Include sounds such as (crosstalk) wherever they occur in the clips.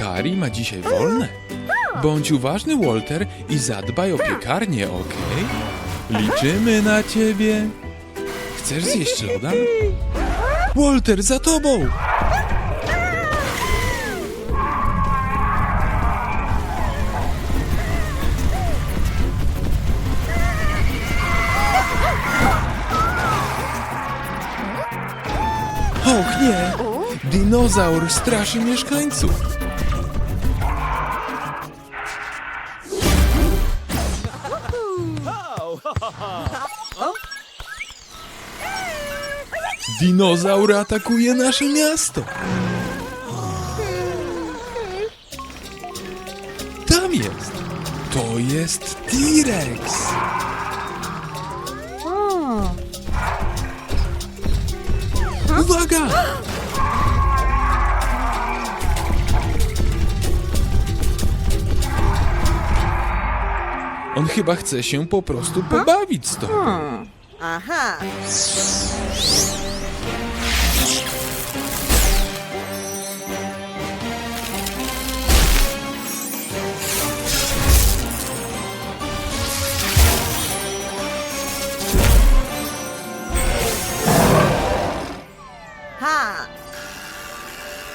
Kari ma dzisiaj wolne. Bądź uważny, Walter, i zadbaj o piekarnię, okej? Liczymy na ciebie. Chcesz zjeść loda? Walter, za tobą! Och nie! Dinozaur straszy mieszkańców. Dinozaur atakuje nasze miasto. Tam jest. To jest T-Rex. Uwaga! On chyba chce się po prostu pobawić z tobą. Aha.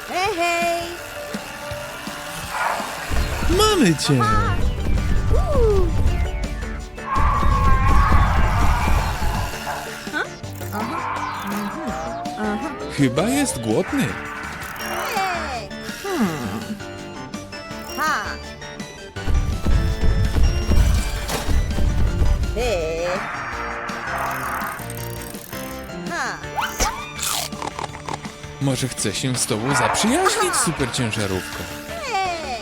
Hej, hej. Mamy cię! Chyba jest głodny. Może chce się z tobą zaprzyjaźnić, super ciężarówko. Hej.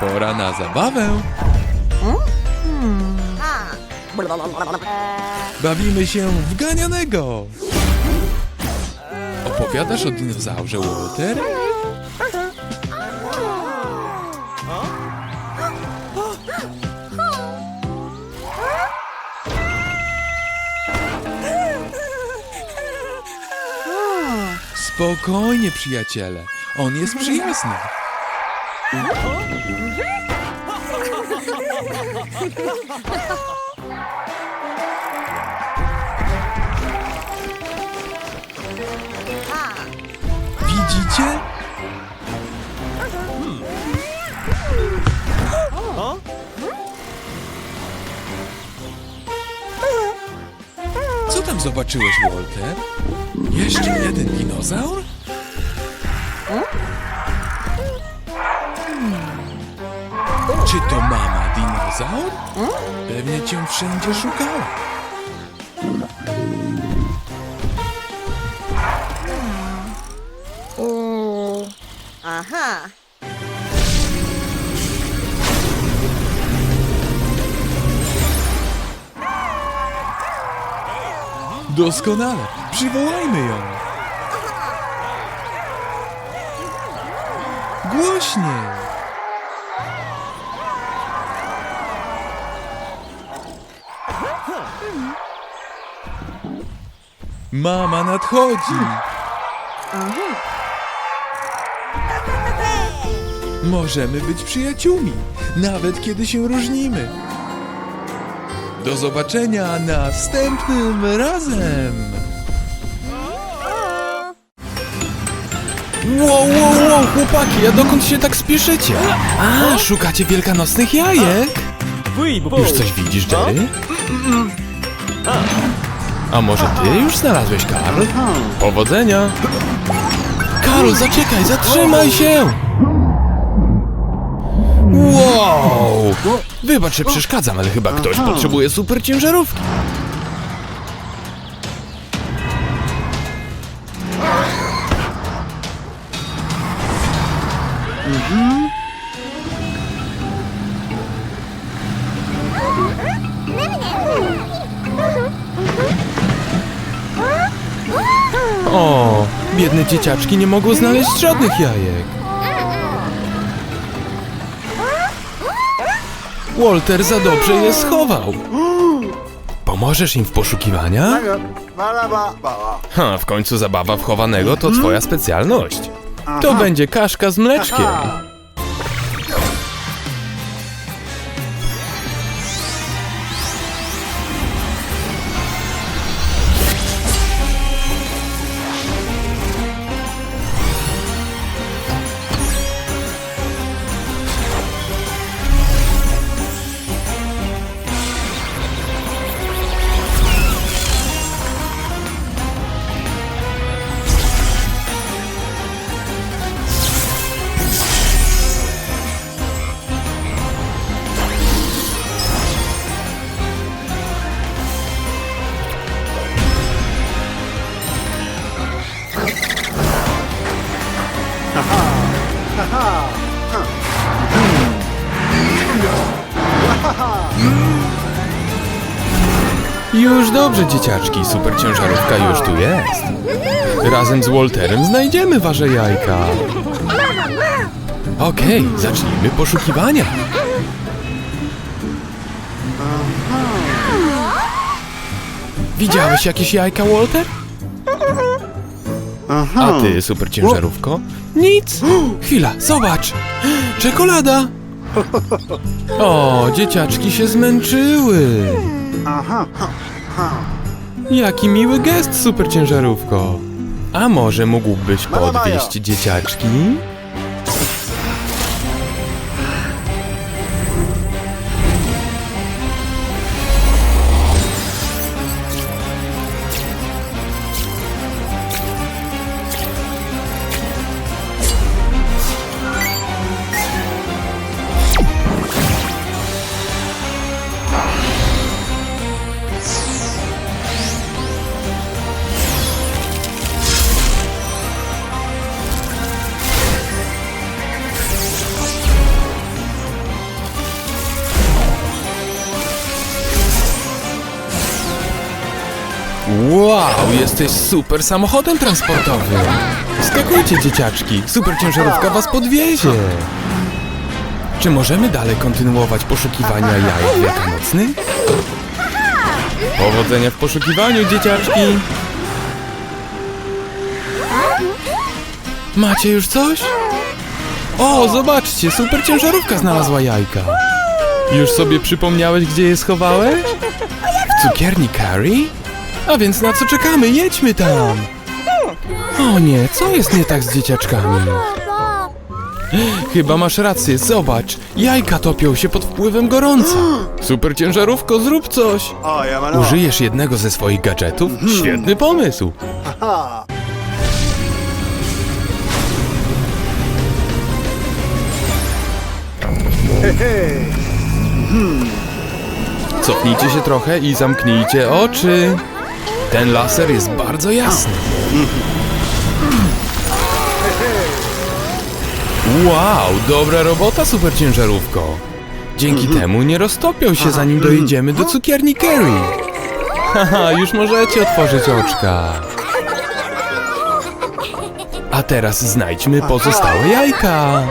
Pora na zabawę. Bawimy się w ganianego. Opowiadasz o dinozaurze, Walter? Spokojnie, przyjaciele. On jest przyjazny. Widzicie? Zobaczyłeś, Walter? Jeszcze jeden dinozaur? Czy to mama dinozaur? Pewnie cię wszędzie szukała. Aha. Doskonale. Przywołajmy ją. Głośniej. Mama nadchodzi. Możemy być przyjaciółmi, nawet kiedy się różnimy. Do zobaczenia następnym razem. Wow, wow, wow, chłopaki, a dokąd się tak spieszycie? A, szukacie wielkanocnych jajek? Już coś widzisz, Jerry? A może ty już znalazłeś, Karl? Powodzenia! Karl, zaczekaj, zatrzymaj się! Wow! Wybacz, że przeszkadzam, ale chyba ktoś potrzebuje super ciężarówki. O, biedne dzieciaczki nie mogą znaleźć żadnych jajek. Walter za dobrze je schował. Pomożesz im w poszukiwaniach? Ha, w końcu zabawa w chowanego to twoja specjalność. To będzie kaszka z mleczkiem. Już dobrze, dzieciaczki, super ciężarówka już tu jest. Razem z Walterem znajdziemy wasze jajka. Okej, zacznijmy poszukiwania. Widziałeś jakieś jajka, Walter? A ty, super ciężarówko? Nic. Chwila, zobacz. Czekolada. O, dzieciaczki się zmęczyły. Jaki miły gest, super ciężarówko. A może mógłbyś podwieźć dzieciaczki? Jesteś super samochodem transportowym. Skakujcie, dzieciaczki, super ciężarówka was podwiezie. Czy możemy dalej kontynuować poszukiwania jajek wielkanocnych? Powodzenia w poszukiwaniu, dzieciaczki. Macie już coś? O, zobaczcie, super ciężarówka znalazła jajka. Już sobie przypomniałeś, gdzie je schowałeś? W cukierni Carrie? A więc na co czekamy? Jedźmy tam! O nie, co jest nie tak z dzieciaczkami? Chyba masz rację, zobacz! Jajka topią się pod wpływem gorąca! Super ciężarówko, zrób coś! Użyjesz jednego ze swoich gadżetów? Świetny pomysł! Cofnijcie się trochę i zamknijcie oczy. Ten laser jest bardzo jasny. Wow, dobra robota, super ciężarówko. Dzięki temu nie roztopią się zanim dojedziemy do cukierni Kerry. Haha, już możecie otworzyć oczka. A teraz znajdźmy pozostałe jajka.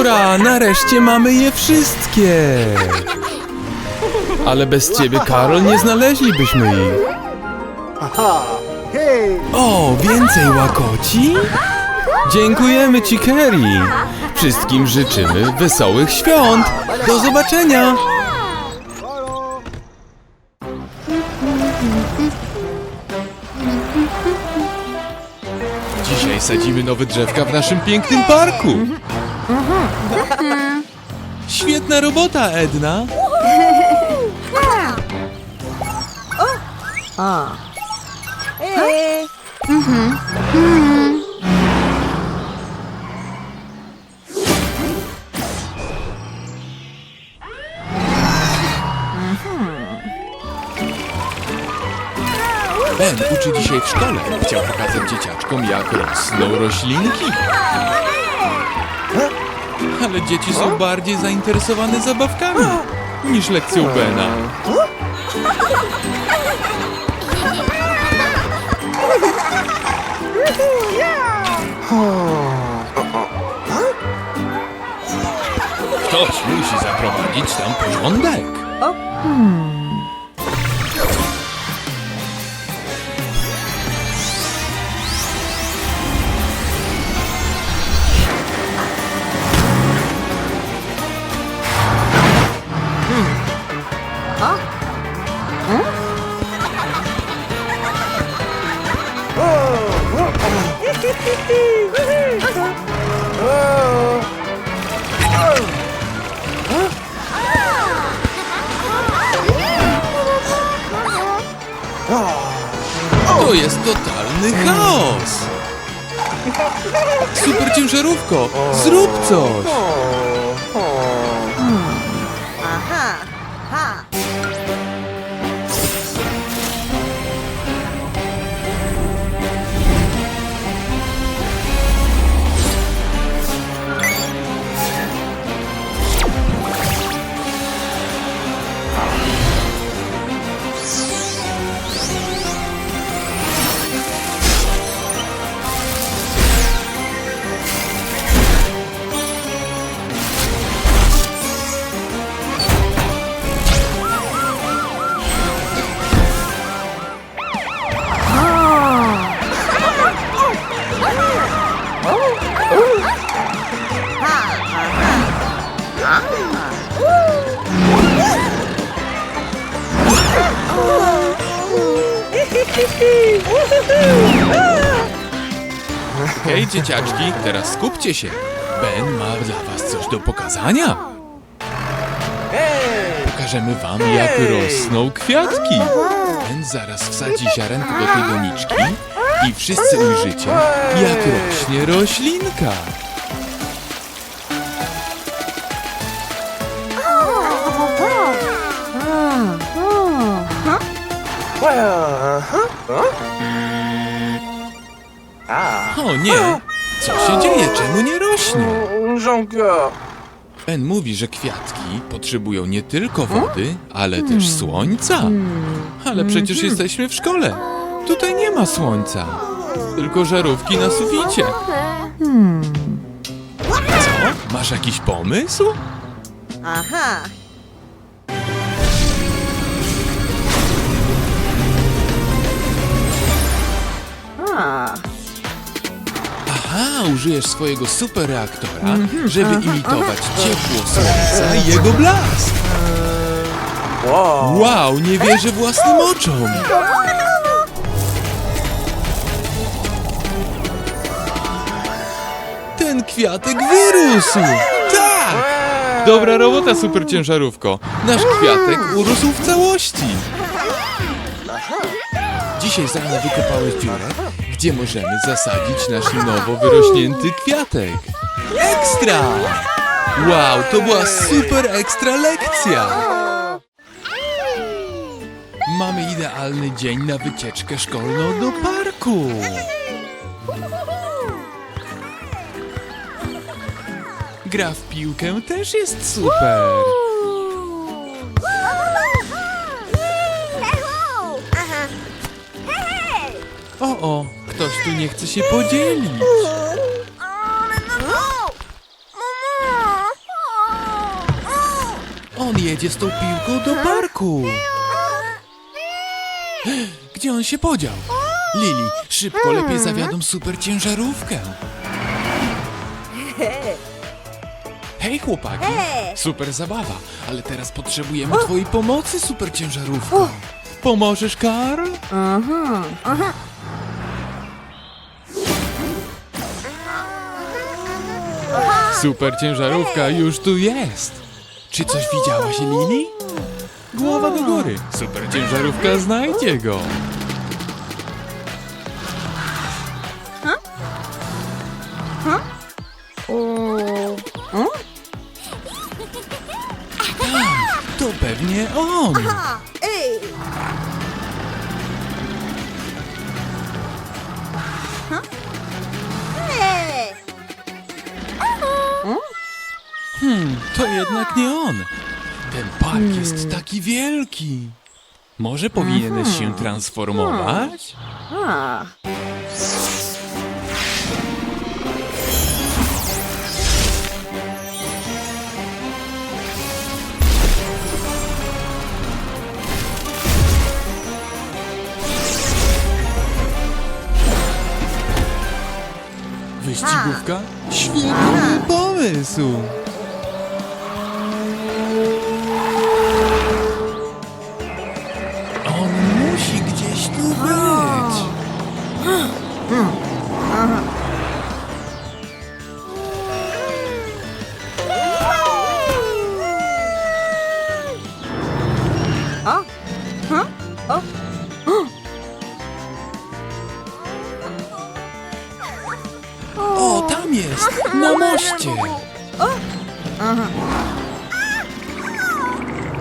Hurra, nareszcie mamy je wszystkie! Ale bez ciebie, Karol, nie znaleźlibyśmy ich. O, więcej łakoci? Dziękujemy ci, Kerry. Wszystkim życzymy wesołych świąt. Do zobaczenia. Dzisiaj sadzimy nowe drzewka w naszym pięknym parku. Świetna robota, Edna. Ej, Ben uczy dzisiaj w szkole. Chciał pokazać dzieciaczkom, jak rosną roślinki. Ale dzieci są bardziej zainteresowane zabawkami niż lekcją Bena. Ktoś musi zaprowadzić tam porządek. To jest totalny chaos. Super ciężarówko, zrób coś. Hej, dzieciaczki, teraz skupcie się. Ben ma dla was coś do pokazania. Pokażemy wam, jak rosną kwiatki. Ben zaraz wsadzi ziarenko do tej doniczki i wszyscy ujrzycie, jak rośnie roślinka. O nie! Co się dzieje? Czemu nie rośnie? Żonka. Ben mówi, że kwiatki potrzebują nie tylko wody, ale też słońca. Ale przecież jesteśmy w szkole. Tutaj nie ma słońca. Tylko żarówki na suficie. Co? Masz jakiś pomysł? Aha. A. Aha, użyjesz swojego superreaktora, żeby imitować ciepło słońca i jego blask. Wow. Wow, nie wierzę własnym oczom. Ten kwiatek wyrósł! Tak! Dobra robota, super ciężarówko. Nasz kwiatek urósł w całości. Dzisiaj z rana wykopałeś dziurę, gdzie możemy zasadzić nasz nowo wyrośnięty kwiatek. Ekstra! Wow, to była super ekstra lekcja! Mamy idealny dzień na wycieczkę szkolną do parku. Gra w piłkę też jest super. O, o, ktoś tu nie chce się podzielić. On jedzie z tą piłką do parku. Gdzie on się podział? Lili, szybko lepiej zawiadom super ciężarówkę. Hej chłopaki, super zabawa, ale teraz potrzebujemy twojej pomocy, super ciężarówko. Pomożesz, Karl? Aha. Aha. Super ciężarówka już tu jest. Czy coś widziałaś, Lili? Głowa do góry. Super ciężarówka znajdzie go. To jednak nie on. Ten park jest hmm. taki wielki. Może powinieneś się transformować? Hmm. Wyścigówka? Świetny pomysł!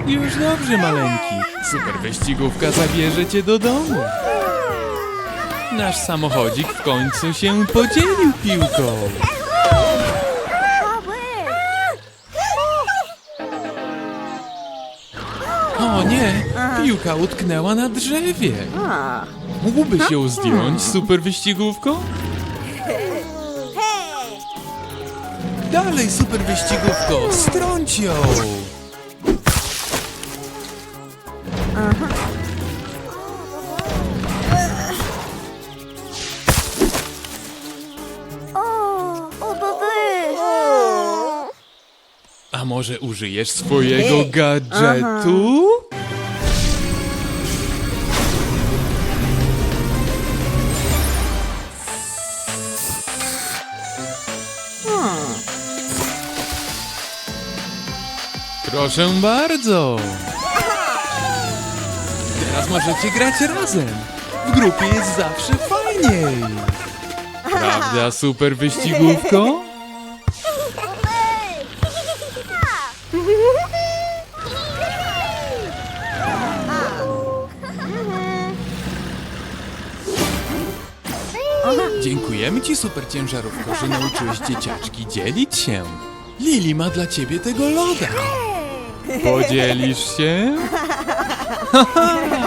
Już dobrze, maleńki. Super wyścigówka zabierze cię do domu. Nasz samochodzik w końcu się podzielił piłką. O nie, piłka utknęła na drzewie. A. Mógłbyś ją zdjąć, super wyścigówko? Dalej, super wyścigówko, strąć ją! A może użyjesz swojego gadżetu? Proszę bardzo. Teraz możecie grać razem. W grupie jest zawsze fajniej. Prawda, super wyścigówko? Dziękujemy ci, super ciężarówko, że nauczyłeś dzieciaczki dzielić się. Lili ma dla ciebie tego loda. Podzielisz się? (laughs)